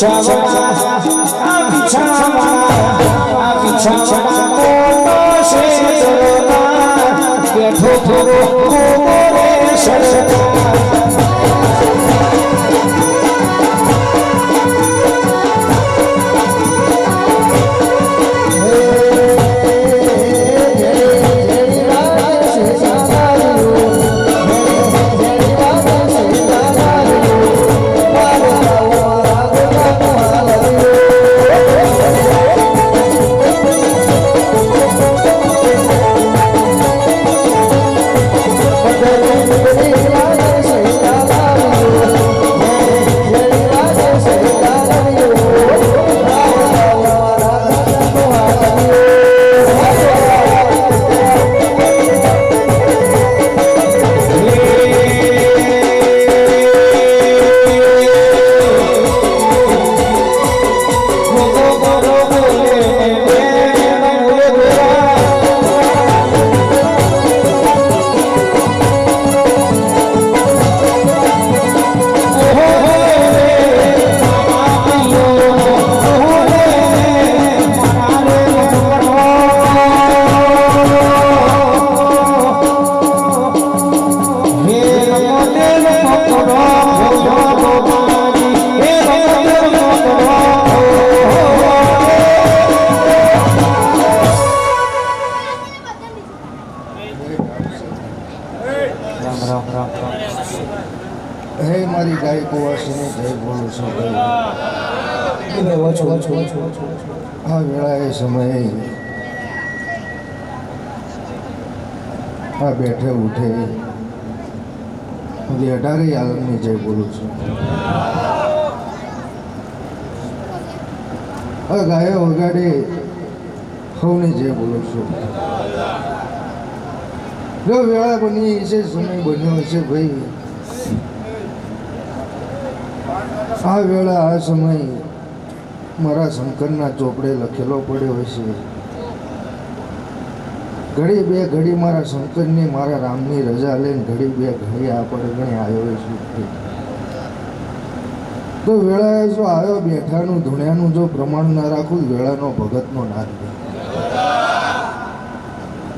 બેઠો ભાઈ વાંચો વાંચો વાંચો આ બેઠે ઉઠે. બધી અઢારે આલમની જય બોલું છું આ ગાયો વગાડે સૌની જય બોલું છું જો વેળા બની છે સમય બન્યો છે ભાઈ આ વેળા આ સમય મારા શંકરના ચોપડે લખેલો પડ્યો હશે. ઘડી બે ઘડી મારા શંકરની મારા રામની રજા લઈને ઘડી બે ઘડી આ પડગણે આવ્યો છું. તો વેળાએ જો આવ્યો બેઠાનું, ધૂણ્યાનું જો પ્રમાણ ના રાખું, વેળાનો ભગતનો નાગ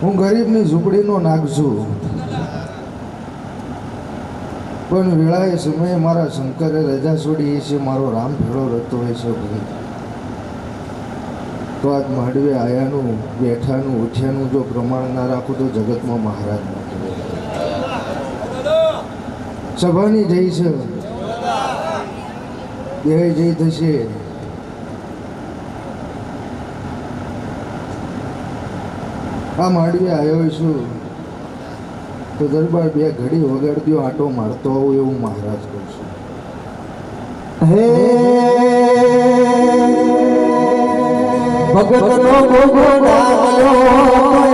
હું ગરીબની ઝૂંપડીનો નાગ છું. પણ વેળાએ સમયે મારા શંકરે રજા છોડી છે, મારો રામ ભેળો રહેતો હોય છે તો આજ માંડવે આયાનું, બેઠાનું, ઉઠ્યાનું જો પ્રમાણ ના રાખું તો જગતમાં મહારાજ સભાની જઈ છે. દેહ જઈ થશે. આ માંડવે આવ્યો છું. તો દરબાર બે ઘડી વગાડ્યો આટો મારતો હોઉં એવું મહારાજ કરશું હે ભગત નો નામનો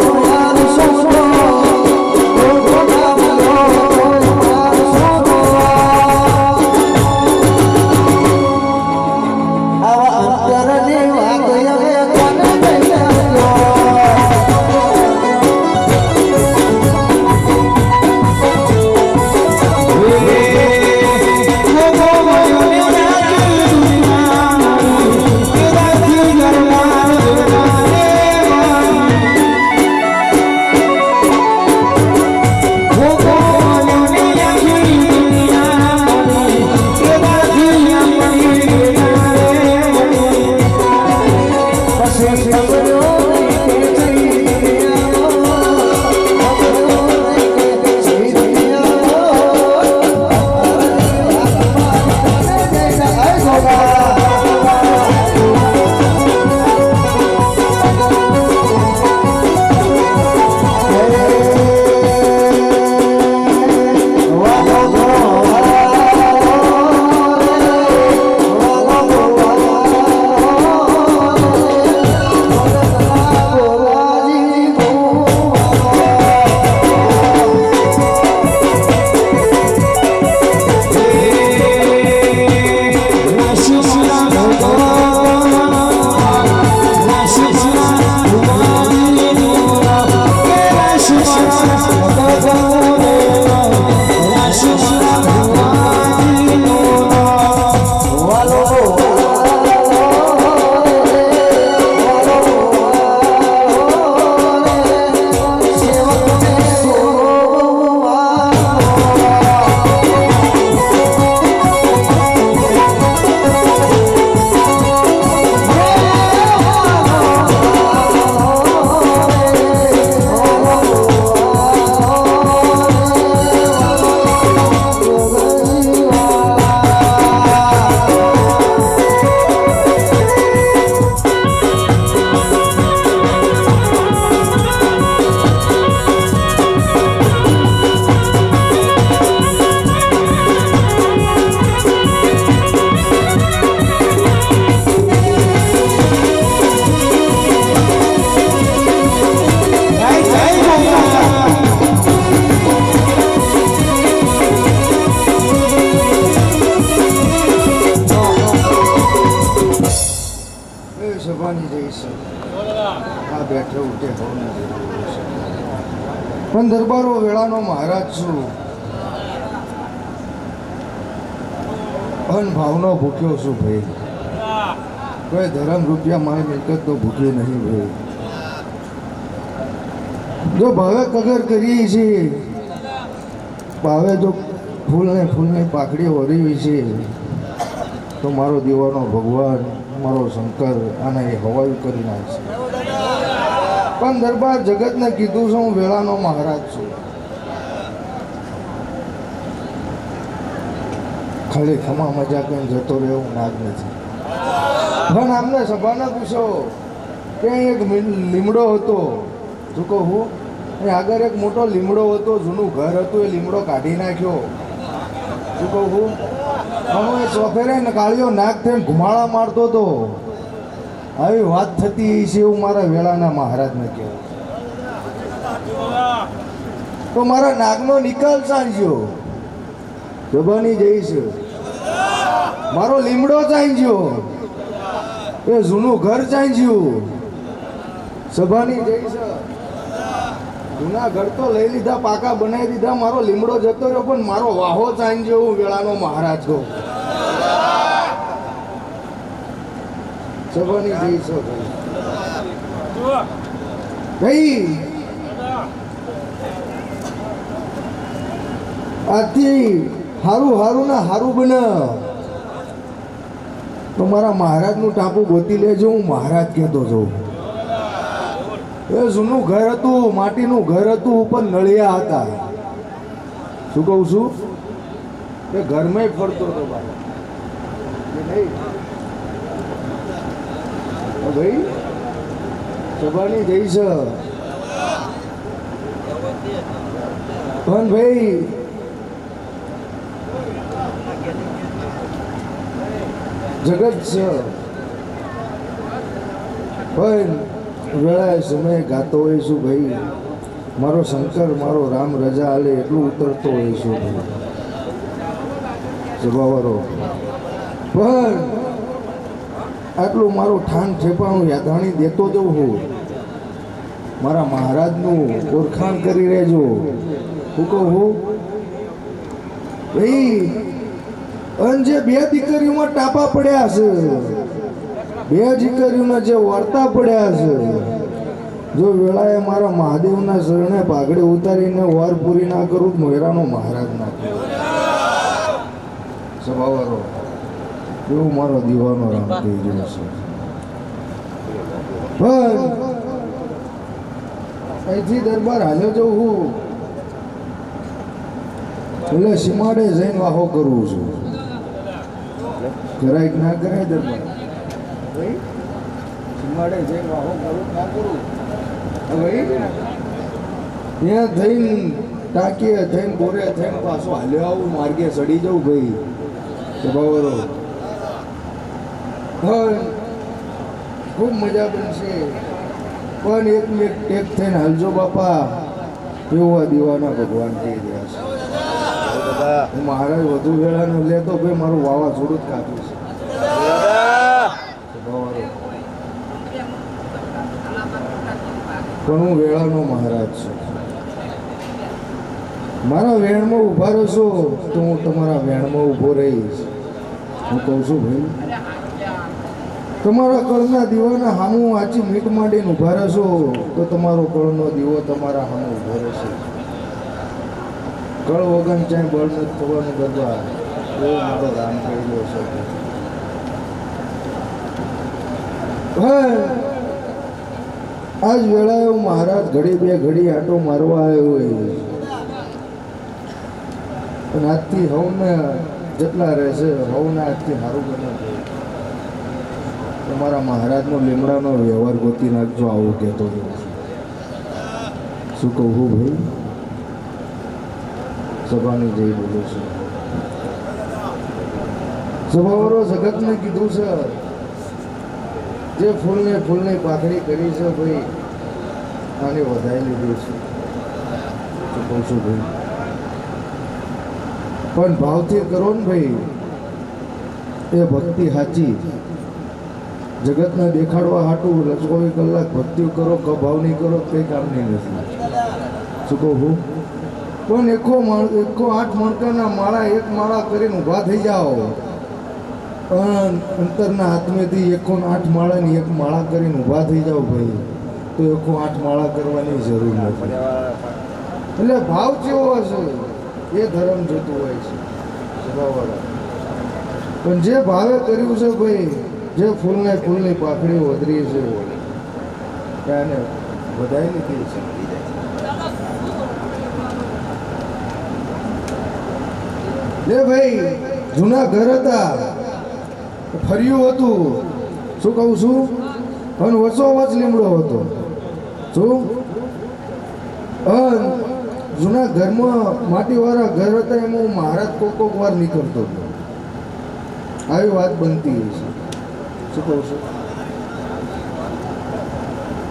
પણ દરબારો વેળાનો મહારાજ છું. અન ભાવનો ભૂખ્યો છું ભાઈ. કોઈ ધરમ રૂપિયા મારી મિલકત તો ભૂખ્યો નહીં ભાઈ. જો ભાવે કગર કરીએ છીએ ભાવે જો ફૂલને ફૂલની પાખડી ઓરવી છે, તો મારો દીવાનો ભગવાન, મારો શંકર આને એ હવાયું કરી નાખશે. પણ દરબાર જગતને કીધું છે, હું વેળાનો મહારાજ છું. ખાલી ખમા મજા કરીને જતો રહેવું નાગ નથી. પણ આમને સભાને પૂછો કે એક લીમડો હતો? શું કહું અહીં આગળ એક મોટો લીમડો હતો, જૂનું ઘર હતું, એ લીમડો કાઢી નાખ્યો. શું કહું હું? એ ચોફેરે ને કાળિયો નાગ થઈને ઘુમાળા મારતો હતો. આવી વાત થતી છે એવું મારા વેળાના મહારાજને કહેવાય તો મારા નાગનો નિકાલ સાંજ્યો જબાની જઈશ. મારો લીમડો ચાંજ્યો એ જૂનું ઘર ચાંજ્યું સભાની જઈશ. જૂના ઘર તો લઈ લીધા, પાકા બનાવી દીધા, મારો લીમડો જતો રહ્યો, પણ મારો વાહો ચાંજ્યો હું વેળાનો મહારાજ કહું. સભાની જઈશ ભાઈ, આથી હારું હારું ને હારું બને. તો મારા મહારાજનું ટાંપુ ગોતી લેજો, હું મહારાજ કહેતો છું એ જૂનું ઘર હતું, માટીનું ઘર હતું ઉપર નળિયા હતા. શું કહું છું? એ ઘરમાં ફરતો હતો બાર નહીં? ભાઈ. સભાની જઈ છે. પણ ભાઈ. જગત છે. પણ વેળાએ સમયે ગાતો હોય છું ભાઈ. મારો શંકર, મારો રામ રજા આલે એટલું ઉતરતો હોય છું ભાઈ. સ્વભાવરો પણ આટલું મારું ઠાન ઠેપાણું યાદાણી દેતો જવું હું મારા મહારાજનું ઓળખાણ કરી રહેજો. હું કહું હું ભાઈ અન જે બે દીકરીઓમાં ટાપા પડ્યા છે. બે દીકરીઓના જે વાર્તા પડ્યા છે. જો વેળાએ મારા મહાદેવના શરણે પાઘડી ઉતારીને વાર પૂરી ના કરું મોયરાનો મહારાજ ના સ્વભાવરો એવું મારો દીવાનો રામ કહી રહ્યો છે. પણ અહીંથી દરબાર હાલ્યો જઉં હું. એટલે સીમાડે જઈને વાહો કરવું છું. કરાય કે ના કરાય દરબાર. ભાઈ સીમાડે જઈને વાહો કરું ના કરું. ત્યાં થઈને ટાંકીએ થઈને બોરે થઈને પાછો હાલ્યો આવું માર્ગે ચડી જાઉં ભાઈ. કે બાબરો પણ ખૂબ મજા બનશે. પણ એક ને એક થઈને હાલજો બાપા. એવા દીવાના ભગવાન કહી રહ્યા છે. હું મહારાજ વધુ વેળાનો લેતો ભાઈ, મારું વાવાઝોડું જ કાપ્યું છે. પણ હું વેળાનો મહારાજ છું. મારા વેણમાં ઊભા રહેશો તો હું તમારા વેણમાં ઊભો રહીશ. હું કહું છું, ભાઈ તમારા કળના દીવાના હામું આચી મીટ માંડીને ઊભા રહેશો, તો તમારો કળનો દીવો તમારા હામું ઊભો રહેશે. કળ વગર ચાય બળ થવાનું ગરબા એવો મારો રામ કહેલો છે. આજ વેળાએ મહારાજ ઘડી બે ઘડી આટો મારવા આવ્યો હોય પણ આજથી હવને જેટલા રહેશે, હવને આજથી સારું બને તમારા મહારાજનો લીમડાનો વ્યવહાર ગોતી નાખજો, આવું કહેતો હતો શું કહું ભાઈ? સભાની જઈ બોલું છું. સભાવાળો જગતને કીધું છે જે ફૂલને ફૂલની પાથરી કરી છે ભાઈ, આને વધારી લીધું છે. શું કહું છું ભાઈ, પણ ભાવથી કરો ને ભાઈ, એ ભક્તિ સાચી જગતને દેખાડવા હાટું લચકોવી કલાક ભક્તિ કરો ક ભાવ નહીં કરો, કંઈ કામની નથી શું કહું પણ એકો એકો આઠ મણકાના માળા એક માળા કરીને ઊભા થઈ જાઓ. પણ અંતરના હાથમેથી એકો આઠ માળાની એક માળા કરીને ઊભા થઈ જાઓ ભાઈ. તો એકો આઠ માળા કરવાની જરૂર નથી. એટલે ભાવ કેવો હશે? એ ધર્મ જોતું હોય છે. પણ જે ભાવે કર્યું છે ભાઈ જે ફૂલને ફૂલની પાખડી વધરી છે એને નથી સમજી છે? લે ભાઈ જૂના ઘર હતા. ફર્યું હતું. શું કહું છું? અન વચો વચ લીમડો હતો. શું? અન જૂના ઘરમાં માટીવાળા ઘર હતા એમાં હું મહારાજ કોક કોક વાર નીકળતો હતો. આવી વાત બનતી હોય છે. શું કહું છું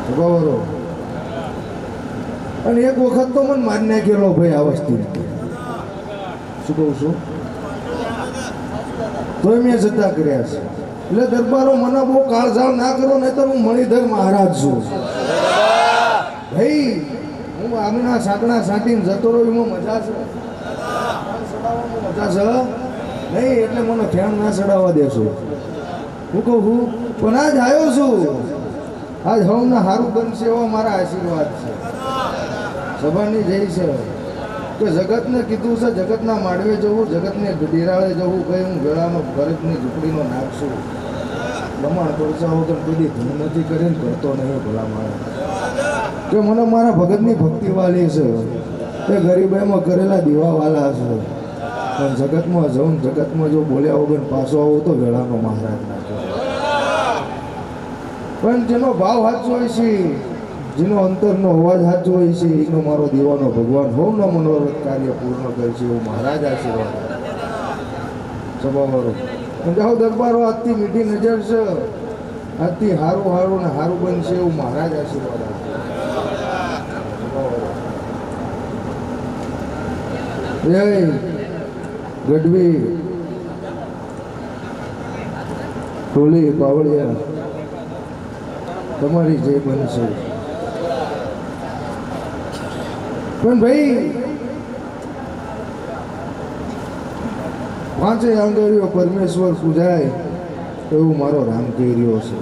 બરોબર અને એક વખત તો મને મારી નાખેલો ભાઈ આ વસ્તુ શું કહું છું તો મેં જતા કર્યા છે એટલે દરબારો મને બહુ કાળઝાળ ના કરો નહીં તો હું મણિધર મહારાજ છું ભાઈ હું આગના સાંકડા સાંટીને જતો રહ્યો એમાં મજા છે મજા છે નહીં એટલે મને ફેણ ના ચડાવવા દેશો હું કહું છું પણ આજ આવ્યો છું. આજ હવને સારું બનશે એવો મારા આશીર્વાદ છે. સભાની જઈ છે. કે જગતને કીધું છે, જગતના માડવે જવું, જગતને ડેરાળે જવું, કઈ હું વેળાનો ભરતની ઝૂંપડીનો નાખશું લમણ પડસા તો કદી ધૂમ નથી કરીને કરતો નહીં ભલા માણસ. કે મને મારા ભગતની ભક્તિ વાલી છે. એ ગરીબાઈમાં કરેલા દીવાવાલા છે. પણ જગતમાં જવું જગતમાં જો બોલ્યા વગર પાછો આવો તો વેળાનો મહારાજ નાખ્યો પણ જેનો ભાવ સાચો હોય છે, જેનો અંતરનો અવાજ સાચો હોય છે, એનો મારો દેવાનો ભગવાન હોમનો મનોરથ કાર્ય પૂર્ણ કરે છે એવું મહારાજ આશીર્વાદ. સભાવાળો જાઓ દરબારો, આજથી મીઠી નજર છે. આજથી હારું હારું ને હારું બનશે એવું મહારાજ આશીર્વાદ જય ગઢવી. ટોલી પાવળિયા તમારી જય બનશે પણ ભાઈ, પાંચે આંગળીઓ પરમેશ્વર પૂજાય એવું મારો રામ કહી રહ્યો છે.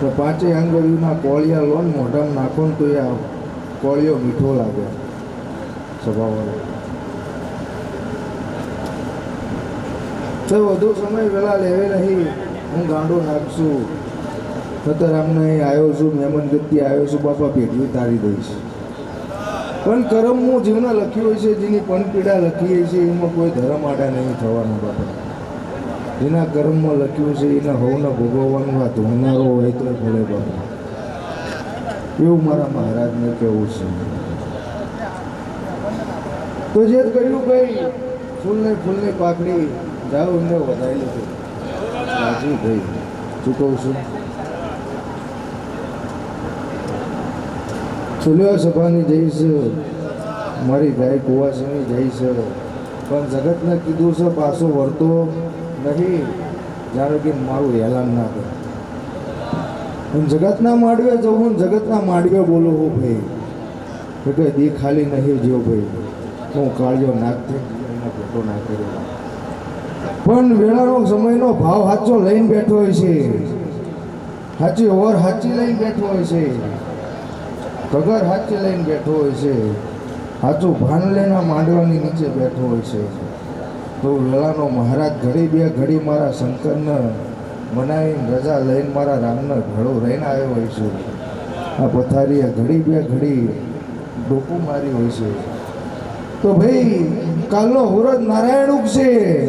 તો પાંચે આંગળીઓના કોળિયા લોન મોઢામાં નાખો ને તો એ કોળિયો મીઠો લાગે સ્વભાવવાળો. તો વધુ સમય વહેલા લેવે નહીં, હું ગાંડો નાખશું. નતર અહીં આવ્યો છું, મહેમાન ગતિ આવ્યો છું, બાપા પેઢી તારી દઈશ. પણ કરમનું જીવને લખ્યું હોય છે, જેની પણ પીડા લખી છે, એમાં કોઈ ધર્મ આડા નહીં થવાનું, બાપા. જેના કર્મમાં લખ્યું છે, એના હોવને ભોગવવાનું આ ધોનારો હોય તો ભલે, બાપા. એવું મારા મહારાજને કહેવું છે. તો જે કર્યું ભાઈ ફૂલને ફૂલની પાકડી જાઓ એમને વધારી લીધું. ભાઈ ચૂકવું છું? સુલ્યો સભાની જઈશ મારી ગાય કુવાસીની જઈશ પણ જગતને કીધું છે, પાછો વળતો નહીં. જાણે કે મારું એલાન ના કરે. હું જગતના માડવે જવું હું જગતના માડવે બોલું હું ભાઈ. કે દી ખાલી નહીં જો ભાઈ. હું કાળજો નાખતી ફોટો ના કર્યો. પણ વેળાનો સમયનો ભાવ સાચો લઈને બેઠો હોય છે. સાચી ઓર સાચી લઈને બેઠો હોય છે. પગાર હાથે લઈને બેઠો હોય છે. હાથું ભાન લઈને માંડવાની નીચે બેઠો હોય છે. તો લલાનો મહારાજ ઘડી બે ઘડી મારા શંકરને મનાવીને રજા લઈને મારા રામને ઘડો રહીને આવ્યો હોય છે. આ પથારીએ ઘડી બે ઘડી ડોકું મારી હોય છે. તો ભાઈ, કાલનો હુરત નારાયણ ઉગશે.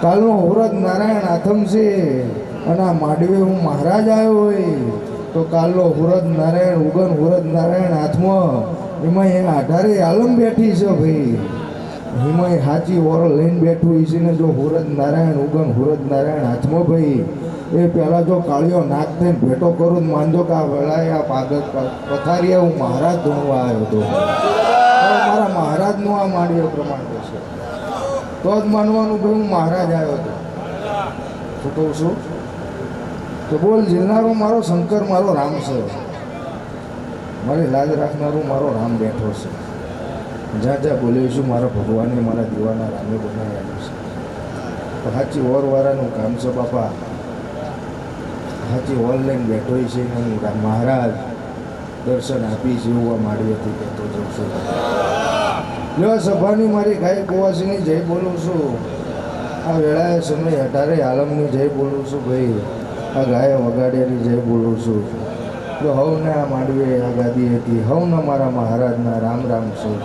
કાલનો હુરત નારાયણ આથમ છે અને આ માંડવે હું મહારાજ આવ્યો હોય. તો કાલો હુરદ નારાયણ, ઉગન હુરદ નારાયણ હાથમાં. એમાં એ આધારે આલમ બેઠી છે ભાઈ. એમાં સાચી ઓર લઈને બેઠું છે ને જો હુરદ નારાયણ, ઉગન હુરદ નારાયણ હાથમાં ભાઈ. એ પહેલાં જો કાળિયો નાક થઈને ભેટો કરું માનજો કે આ વેળાએ આ પાગત પથારીએ હું મહારાજ ધોવા આવ્યો હતો મારા મહારાજનું આ માંડવીય પ્રમાણ છે તો જ માનવાનું ભાઈ હું મહારાજ આવ્યો હતો શું કહું છું તો બોલ, જીલનારો મારો શંકર, મારો રામ છે. મારી લાજ રાખનારું મારો રામ બેઠો છે. જ્યાં જ્યાં બોલ્યો છું, મારા ભગવાને મારા દીવાના રામે બનાવ્યા છે. તો સાચી ઓરવાળાનું કામ છે, બાપા. સાચી ઓલ લઈને બેઠો છે ને હું મહારાજ. દર્શન આપીશ એવું આ હતી કહેતો જઉં છું. લ્યો, સભાની મારી ગાય કુવાસીની જય બોલું છું. આ વેળાએ સમય અઢારે આલમની જય બોલું છું, ભાઈ. આ ગાય વગાડ્યાની જય બોલું છું. જો હવને આ માંડવે આ ગાદી હતી, હવને મારા મહારાજના રામ રામ છું.